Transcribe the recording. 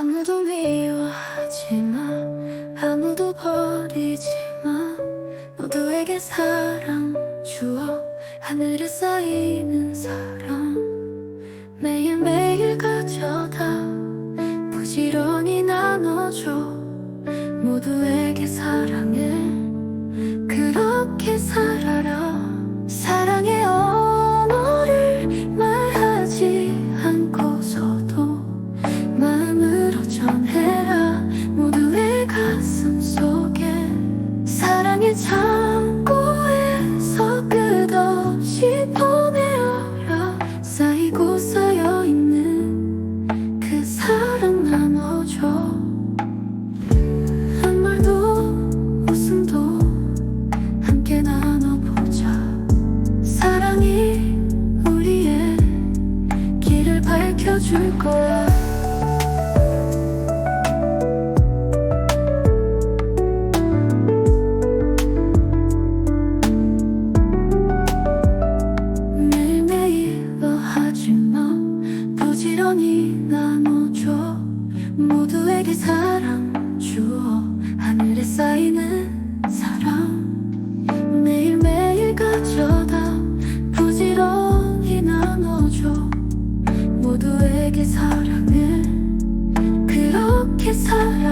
아무도 미워하지 마. 아무도 버리지 마. 모두에게 사랑 주어. 하늘에 쌓이는 사랑. 매일매일 가져다 부지런히 나눠줘. 모두에게 사랑을. 그렇게 살아라 줄 거야. 매일매일 하지마. 부지런히 나눠줘. 모두에게 사랑 주어. 하늘에 쌓인 모두에게 사랑을 그렇게 사랑